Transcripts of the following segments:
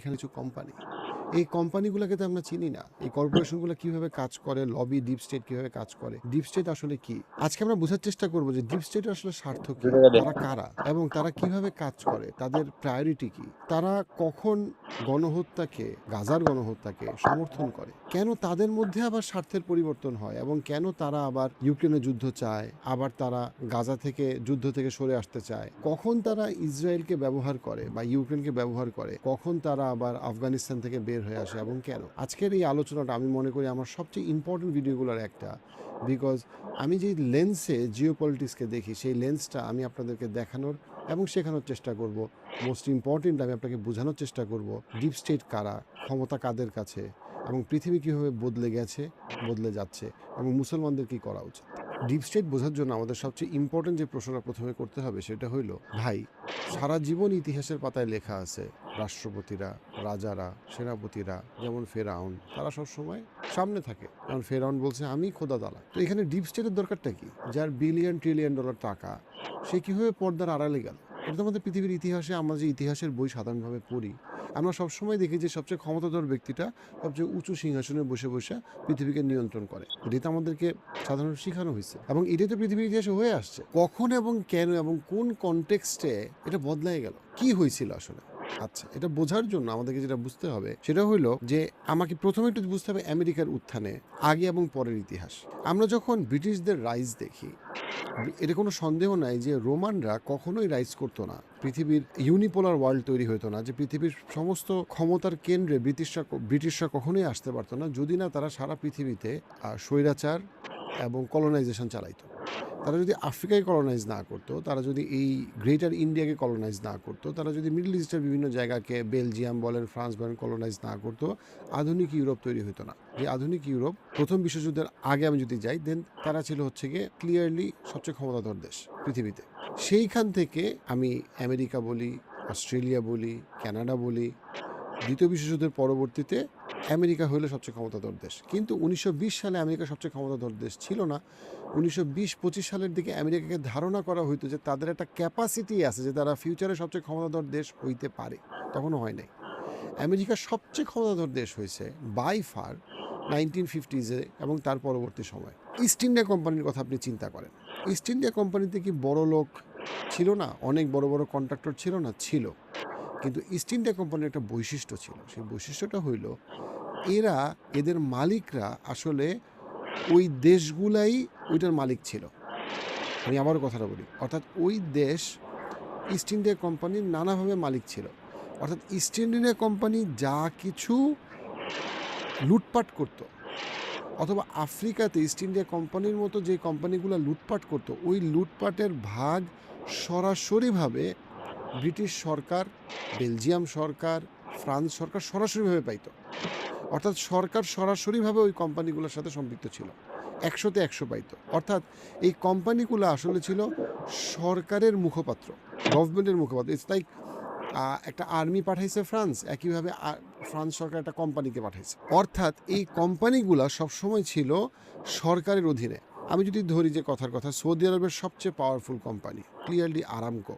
এখানে কিছু কোম্পানি এই কোম্পানিগুলোকে তো আমরা চিনি না। এই কর্পোরেশনগুলো কীভাবে কাজ করে লবি ডিপ স্টেট কীভাবে কাজ করে ডিপ স্টেট আসলে কি? আজকে আমরা বোঝার চেষ্টা করব যে ডিপ স্টেট আসলে স্বার্থ কি? তারা কারা? এবং তারা কীভাবে কাজ করে? তাদের প্রায়োরিটি কি? তারা কখন গণহত্যাকে, গাজার গণহত্যাকে সমর্থন করে। কেন তাদের মধ্যে আবার স্বার্থের পরিবর্তন হয় এবং কেন তারা আবার ইউক্রেনে যুদ্ধ চায়, আবার তারা গাজা থেকে, যুদ্ধ থেকে সরে আসতে চায়? কখন তারা ইসরায়েলকে ব্যবহার করে বা ইউক্রেনকে ব্যবহার করে? কখন তারা আবার আফগানিস্তান থেকে বের হয়ে আসে এবং কেন? আজকের এই আলোচনাটা আমি মনে করি আমার সবচেয়ে ইম্পর্টেন্ট ভিডিওগুলোর একটা বিকজ আমি যে লেন্সে জিও দেখি, সেই লেন্সটা আমি আপনাদেরকে দেখানোর এবং শেখানোর চেষ্টা করব। মোস্ট ইম্পর্টেন্ট আমি আপনাকে বোঝানোর চেষ্টা করব ডিপ স্টেট কারা, ক্ষমতা কাদের কাছে, এবং পৃথিবী কীভাবে বদলে গেছে, বদলে যাচ্ছে, এবং মুসলমানদের কি করা উচিত। ডিপ স্টেট বোঝার জন্য আমাদের সবচেয়ে ইম্পর্টেন্ট যে প্রশ্নটা প্রথমে করতে হবে সেটা হইল, ভাই, সারা জীবন ইতিহাসের পাতায় লেখা আছে, রাষ্ট্রপতিরা, রাজারা, সেনাপতিরা, যেমন ফেরাউন, তারা সব সময় সামনে থাকে। কারণ ফেরাউন বলছে, আমি খোদা দালা তো এখানে ডিপ স্টেটের দরকারটা কি? যার বিলিয়ন ট্রিলিয়ন ডলার টাকা, সে কীভাবে পর্দার আড়ালে গেল? এটা তো আমাদের পৃথিবীর ইতিহাসে আমরা যে ইতিহাসের বই সাধারণভাবে পড়ি আমরা সবসময় দেখি যে সবচেয়ে ক্ষমতাধর ব্যক্তিটা সবচেয়ে উঁচু সিংহাসনে বসে বসে পৃথিবীকে নিয়ন্ত্রণ করে। এটা তো আমাদেরকে সাধারণত শেখানো হয়েছে। এবং এটাই তো পৃথিবীর ইতিহাসে হয়ে আসছে। কখন এবং কেন এবং কোন কনটেক্সটে এটা বদলায় গেল? কি হয়েছিল আসলে? আচ্ছা এটা বোঝার জন্য আমাদেরকে যেটা বুঝতে হবে, সেটা হইল যে আমাকে প্রথমে একটু বুঝতে হবে আমেরিকার উত্থানে, আগে এবং পরের ইতিহাস। আমরা যখন ব্রিটিশদের রাইজ দেখি, এটা কোনো সন্দেহ নাই যে রোমানরা কখনোই রাইজ করতো না। পৃথিবীর ইউনিপোলার ওয়ার্ল্ড তৈরি হতো না, যে পৃথিবীর সমস্ত ক্ষমতার কেন্দ্রে ব্রিটিশরা ব্রিটিশরা কখনোই আসতে পারতো না, যদি না তারা সারা পৃথিবীতে স্বৈরাচার এবং কলোনাইজেশন চালাইতো। তারা যদি আফ্রিকায় কলোনাইজ না করতো, তারা যদি এই গ্রেটার ইন্ডিয়াকে কলোনাইজ না করতো, তারা যদি মিডল ইস্টের বিভিন্ন জায়গাকে বেলজিয়াম বলেন ফ্রান্স বলেন কলোনাইজ না করতো, আধুনিক ইউরোপ তৈরি হতো না। যে আধুনিক ইউরোপ প্রথম বিশ্বযুদ্ধের আগে আমি যদি যাই দেন তারা ছিল হচ্ছে গিয়ে ক্লিয়ারলি সবচেয়ে ক্ষমতাধর দেশ পৃথিবীতে। সেইখান থেকে আমি আমেরিকা বলি অস্ট্রেলিয়া বলি কানাডা বলি, দ্বিতীয় বিশ্বযুদ্ধের পরবর্তীতে আমেরিকা হলো সবচেয়ে ক্ষমতাধর দেশ। কিন্তু উনিশশো বিশ সালে আমেরিকা সবচেয়ে ক্ষমতাধর দেশ ছিল না। উনিশশো বিশ, পঁচিশ সালের দিকে আমেরিকাকে ধারণা করা হইতো যে তাদের একটা ক্যাপাসিটি আছে যে তারা ফিউচারে সবচেয়ে ক্ষমতাধর দেশ হইতে পারে। তখনও হয় নাই। আমেরিকা সবচেয়ে ক্ষমতাধর দেশ হয়েছে বাই ফার নাইনটিন ফিফটিজে এবং তার পরবর্তী সময়। ইস্ট ইন্ডিয়া কোম্পানির কথা আপনি চিন্তা করেন। ইস্ট ইন্ডিয়া কোম্পানিতে কি বড় লোক ছিল না? অনেক বড় বড় কন্ট্রাক্টর ছিল না? ছিল। কিন্তু ইস্ট ইন্ডিয়া কোম্পানির একটা বৈশিষ্ট্য ছিল। সেই বৈশিষ্ট্যটা হইল, এরা, এদের মালিকরা আসলে ওই দেশগুলাই ওইটার মালিক ছিল। আমি আবারও কথাটা বলি, অর্থাৎ ওই দেশ ইস্ট ইন্ডিয়া কোম্পানির নানাভাবে মালিক ছিল। অর্থাৎ ইস্ট ইন্ডিয়া কোম্পানি যা কিছু লুটপাট করত, অথবা আফ্রিকাতে ইস্ট ইন্ডিয়া কোম্পানির মতো যে কোম্পানিগুলো লুটপাট করত, ওই লুটপাটের ভাগ সরাসরিভাবে ব্রিটিশ সরকার, বেলজিয়াম সরকার, ফ্রান্স সরকার সরাসরিভাবে পাইতো। অর্থাৎ সরকার সরাসরিভাবে ওই কোম্পানিগুলোর সাথে সম্পৃক্ত ছিল। একশোতে একশো পাইতো। অর্থাৎ এই কোম্পানিগুলো আসলে ছিল সরকারের মুখপাত্র, গভর্নমেন্টের মুখপাত্র। ইটস লাইক একটা আর্মি পাঠাইছে ফ্রান্স, একইভাবে ফ্রান্স সরকার একটা কোম্পানিকে পাঠাইছে। অর্থাৎ এই কোম্পানিগুলা সবসময় ছিল সরকারের অধীনে। আমি যদি ধরি যে কথার কথা, সৌদি আরবের সবচেয়ে powerful company clearly Aramco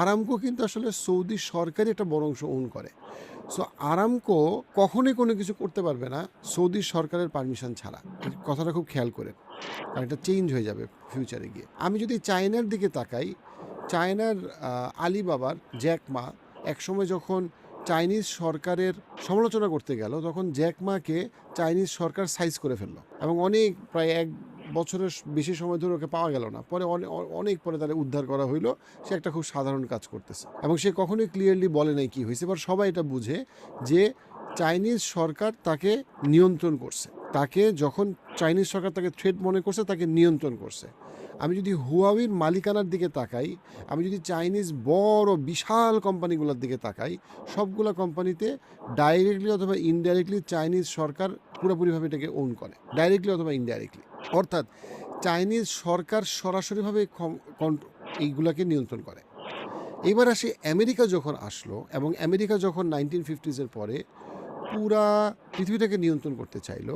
Aramco কিন্তু আসলে সৌদি সরকারই একটা বড় অংশ ওন করে। সো আরামকো কখনোই কোনো কিছু করতে পারবে না, সৌদি সরকারের পারমিশন ছাড়া। কথাটা খুব খেয়াল করেন, কারণ এটা চেঞ্জ হয়ে যাবে ফিউচারে গিয়ে। আমি যদি চায়নার দিকে তাকাই, চায়নার আলিবাবার জ্যাকমা একসময় যখন চাইনিজ সরকারের সমালোচনা করতে গেল, তখন জ্যাকমাকে চাইনিজ সরকার সাইজ করে ফেলল এবং অনেক, প্রায় এক বছরের বেশি সময় ধরে ওকে পাওয়া গেল না। পরে অনে- অনেক পরে তারা উদ্ধার করা হইল। সে একটা খুব সাধারণ কাজ করতেছে। এবং সে কখনোই ক্লিয়ারলি বলে নাই কি হয়েছে এবার সবাই এটা বুঝে যে চাইনিজ সরকার তাকে নিয়ন্ত্রণ করছে। তাকে যখন চাইনিজ সরকার তাকে থ্রেট মনে করছে, তাকে নিয়ন্ত্রণ করছে। আমি যদি হুয়াওয়ের মালিকানার দিকে তাকাই, আমি যদি চাইনিজ বড়, বিশাল কোম্পানিগুলোর দিকে তাকাই, সবগুলো কোম্পানিতে ডাইরেক্টলি অথবা ইনডাইরেক্টলি চাইনিজ সরকার পুরোপুরিভাবে এটাকে ওন করে। ডাইরেক্টলি অথবা ইনডাইরেক্টলি অর্থাৎ চাইনিজ সরকার সরাসরিভাবে এইগুলাকে নিয়ন্ত্রণ করে। এবার আসি আমেরিকা যখন আসলো এবং আমেরিকা যখন নাইনটিন ফিফটিজের পরে পুরা পৃথিবীটাকে নিয়ন্ত্রণ করতে চাইলো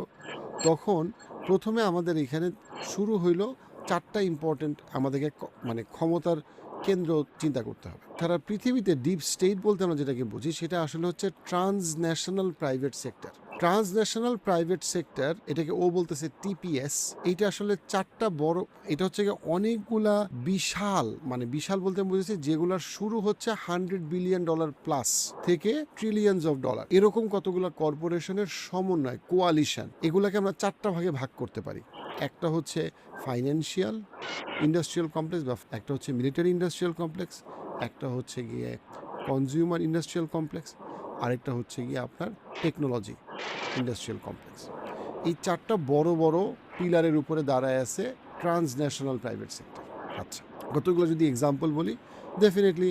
তখন প্রথমে আমাদের এখানে শুরু হইল চারটা ইম্পর্টেন্ট আমাদেরকে মানে ক্ষমতার কেন্দ্র চিন্তা করতে হবে। তারা পৃথিবীতে ডিপ স্টেট বলতে আমরা যেটাকে বুঝি, সেটা আসলে হচ্ছে transnational private sector transnational private sector, এটাকে ও বলতেছে টিপিএস, এইটা আসলে চারটা বড়, এটা হচ্ছে গিয়ে অনেকগুলা বিশাল মানে বিশাল বলতে বুঝেছি, যেগুলোর শুরু হচ্ছে হান্ড্রেড বিলিয়ন ডলার প্লাস থেকে ট্রিলিয়নস অফ ডলার এরকম কতগুলো কর্পোরেশনের সমন্বয় কোয়ালিশন এগুলাকে আমরা চারটা ভাগে ভাগ করতে পারি। একটা হচ্ছে ফাইন্যান্সিয়াল ইন্ডাস্ট্রিয়াল কমপ্লেক্স বা একটা হচ্ছে মিলিটারি ইন্ডাস্ট্রিয়াল কমপ্লেক্স একটা হচ্ছে গিয়ে কনজিউমার ইন্ডাস্ট্রিয়াল কমপ্লেক্স আরেকটা হচ্ছে গিয়ে আপনার টেকনোলজি ইন্ডাস্ট্রিয়াল কমপ্লেক্স। এই চারটা বড় বড় পিলারের উপরে দাঁড়ায় আছে ট্রান্সন্যাশনাল প্রাইভেট সেক্টর। আচ্ছা কতগুলো যদি এক্সাম্পল বলি ডেফিনেটলি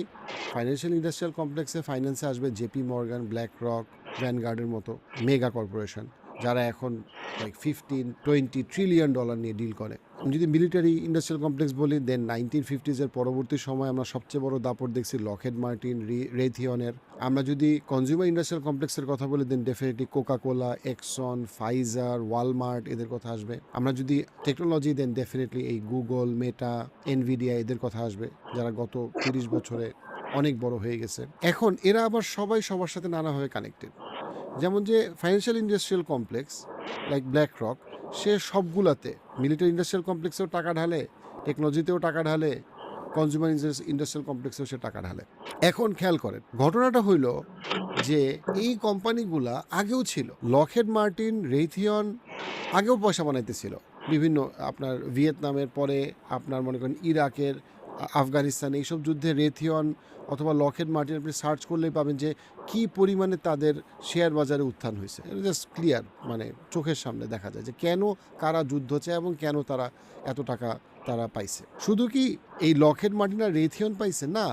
ফাইন্যান্সিয়াল ইন্ডাস্ট্রিয়াল কমপ্লেক্সে ফাইন্যান্সে আসবে জেপি মর্গান ব্ল্যাক রক ভ্যানগার্ডের মতো মেগা কর্পোরেশন যারা এখন like fifteen twenty trillion dollar নিয়ে ডিল করে। যদি মিলিটারি ইন্ডাস্ট্রিয়াল কমপ্লেক্স বলি দেন নাইনটিন ফিফটিজের পরবর্তী সময় আমরা সবচেয়ে বড় দাপট দেখছি লকেড মার্টিন রেথিয়নের আমরা যদি কনজিউমার ইন্ডাস্ট্রিয়াল কমপ্লেক্সের কথা বলি then definitely Coca Cola Exxon Pfizer Walmart এদের কথা আসবে। আমরা যদি টেকনোলজি দেন ডেফিনেটলি এই গুগল মেটা এনভিডিয়া এদের কথা আসবে, যারা গত তিরিশ বছরে অনেক বড় হয়ে গেছে। এখন এরা আবার সবাই সবার সাথে নানাভাবে কানেক্টেড যেমন যে financial industrial complex like BlackRock সে সবগুলাতে মিলিটারি ইন্ডাস্ট্রিয়াল কমপ্লেক্সেও টাকা ঢালে টেকনোলজিতেও টাকা ঢালে কনজিউমার ইন্ডাস্ট্রিয়াল কমপ্লেক্সেও সে টাকা ঢালে। এখন খেয়াল করেন, ঘটনাটা হইল যে এই কোম্পানিগুলা আগেও ছিল। লকহেড মার্টিন রেথিয়ন আগেও পয়সা বানাইতেছিল। বিভিন্ন আপনার ভিয়েতনামের পরে আপনার মনে করেন ইরাকের আফগানিস্তান, এইসব যুদ্ধে রেথিয়ন অথবা লকেট মার্টিন আপনি সার্চ করলেই পাবেন যে কি পরিমাণে তাদের শেয়ার বাজারে উত্থান হয়েছে। জাস্ট ক্লিয়ার মানে চোখের সামনে দেখা যায় যে কেন কারা যুদ্ধ চায় এবং কেন তারা এত টাকা তারা পাইছে। শুধু কি এই লকহেড মার্টিন আর রেথিয়ন পাইছে? না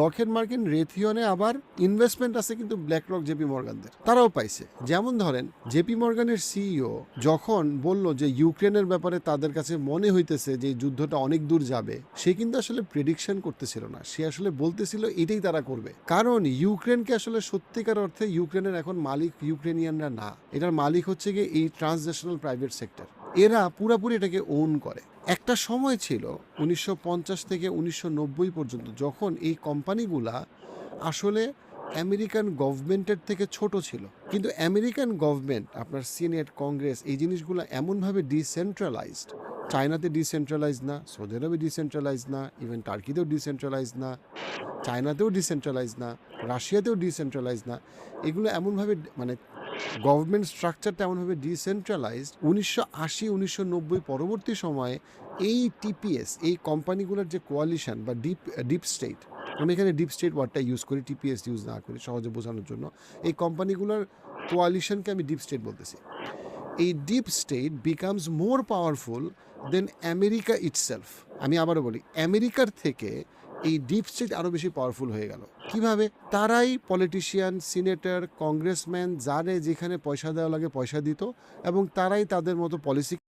লকহেড মার্কিন রেথিয়নে আবার ইনভেস্টমেন্ট আছে কিন্তু ব্ল্যাক রক জেপি মর্গানদের তারাও পাইছে। যেমন ধরেন জেপি মর্গানের সিইও যখন বলল যে ইউক্রেনের ব্যাপারে তাদের কাছে মনে হইতেছে যে যুদ্ধটা অনেক দূর যাবে, সে কিন্তু আসলে প্রেডিকশন করতেছিল না। সে আসলে বলতেছিল এটাই তারা করবে। কারণ ইউক্রেনকে আসলে সত্যিকার অর্থে ইউক্রেনের এখন মালিক ইউক্রেনিয়ানরা না। এটার মালিক হচ্ছে গিয়ে এই ট্রান্সন্যাশনাল প্রাইভেট সেক্টর। এরা পুরাপুরি এটাকে ওন করে। একটা সময় ছিল উনিশশো পঞ্চাশ থেকে উনিশশো নব্বই পর্যন্ত যখন এই কোম্পানিগুলা আসলে আমেরিকান গভর্নমেন্টের থেকে ছোট ছিল। কিন্তু আমেরিকান গভর্নমেন্ট, আপনার সিনেট, কংগ্রেস এই জিনিসগুলো এমনভাবে ডিসেন্ট্রালাইজড চায়নাতে ডিসেন্ট্রালাইজ না সৌদি আরবে ডিসেন্ট্রালাইজ না ইভেন টার্কিতেও ডিসেন্ট্রালাইজ না, চায়নাতেও ডিসেন্ট্রালাইজ না, রাশিয়াতেও ডিসেন্ট্রালাইজ না, এগুলো এমনভাবে মানে গভর্নমেন্ট স্ট্রাকচারটা এমনভাবে ডিসেন্ট্রালাইজড উনিশশো আশি, উনিশশো নব্বই পরবর্তী সময়ে এই টিপিএস এই কোম্পানিগুলোর যে কোয়ালিশন বা ডিপ ডিপ স্টেট আমি এখানে ডিপ স্টেট ওয়ার্ডটা ইউজ করি টিপিএস ইউজ না করি, সহজে বোঝানোর জন্য, এই কোম্পানিগুলোর কোয়ালিশনকে আমি ডিপ স্টেট বলতেছি। এই deep state becomes more powerful than America itself আমি আবারও বলি আমেরিকার থেকে এই ডিপ স্টেট আরও বেশি পাওয়ারফুল হয়ে গেল। কীভাবে? তারাই পলিটিশিয়ান সিনেটর কংগ্রেসম্যান যারে যেখানে পয়সা দেওয়া লাগে পয়সা দিত এবং তারাই তাদের মতো পলিসি